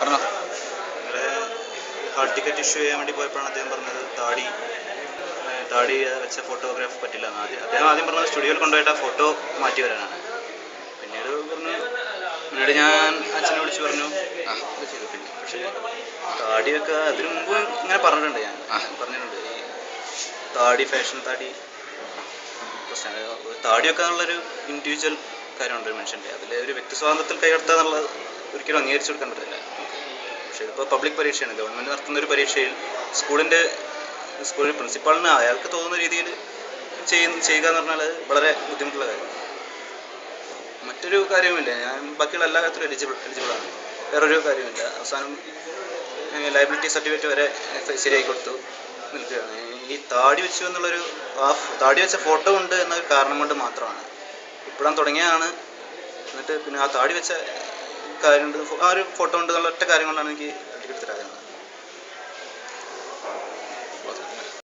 പറഞ്ഞോ. Hall ticket issue ചെയ്യാൻ വേണ്ടി പോയപ്പോഴാണ് അദ്ദേഹം പറഞ്ഞത് താടി. താടി വെച്ച ഫോട്ടോഗ്രാഫ് പറ്റില്ല എന്ന് ആദ്യം. അദ്ദേഹം ആദ്യം പറഞ്ഞത് സ്റ്റുഡിയോയിൽ കൊണ്ടുപോയിട്ട് ആ ഫോട്ടോ മാറ്റി വരാനാണ്. പിന്നീട് പറഞ്ഞു പിന്നീട് ഞാൻ അച്ഛനെ വിളിച്ച് പറഞ്ഞു ചെയ്തു. പിന്നെ പക്ഷേ താടിയൊക്കെ അതിനു മുമ്പ് ഇങ്ങനെ പറഞ്ഞിട്ടുണ്ട് ഞാൻ. പറഞ്ഞിട്ടുണ്ട്. ഈ താടി ഫാഷൻ താടി പ്രശ്നമാണ് താടിയൊക്കെ എന്നുള്ളൊരു ഇൻഡിവിജ്വൽ കാര്യമുണ്ട് ഒരു മനുഷ്യന്റെ. അതിൽ ഒരു വ്യക്തി സ്വാതന്ത്ര്യത്തിൽ കൈകടത്തുക എന്നുള്ളത് ഒരിക്കലും അംഗീകരിച്ചു കൊടുക്കാൻ പറ്റില്ല പക്ഷേ ഇപ്പോൾ പബ്ലിക് പരീക്ഷയാണ്. ഗവൺമെന്റ് നടത്തുന്ന ഒരു പരീക്ഷയിൽ സ്കൂളിന്റെ സ്കൂളിൽ പ്രിൻസിപ്പാളിന് അയാൾക്ക് തോന്നുന്ന രീതിയിൽ ചെയ്യുന്ന ചെയ്യുക എന്ന് പറഞ്ഞാൽ വളരെ ബുദ്ധിമുട്ടുള്ള കാര്യം മറ്റൊരു കാര്യവുമില്ല. ഞാൻ ബാക്കിയുള്ള എല്ലാ കാര്യത്തിലും എലിജിബിൾ എലിജിബിളാണ് വേറൊരു കാര്യമില്ല അവസാനം ലയബിലിറ്റി സർട്ടിഫിക്കറ്റ് വരെ ശരിയായി കൊടുത്തു നിൽക്കുകയാണ്. ഈ താടി വെച്ചു എന്നുള്ളൊരു ആ താടി വെച്ച ഫോട്ടോ ഉണ്ട് എന്നൊരു കാരണം കൊണ്ട് മാത്രമാണ്. ഇപ്പോഴാണ് തുടങ്ങിയതാണ്. എന്നിട്ട് പിന്നെ ആ താടി വെച്ച കാര്യം കൊണ്ട് ആ ഒരു ഫോട്ടോ ഉണ്ട് എന്നുള്ള ഒറ്റ കാര്യം കൊണ്ടാണ് എനിക്ക് ടിക്കറ്റ് തരാറുള്ളത്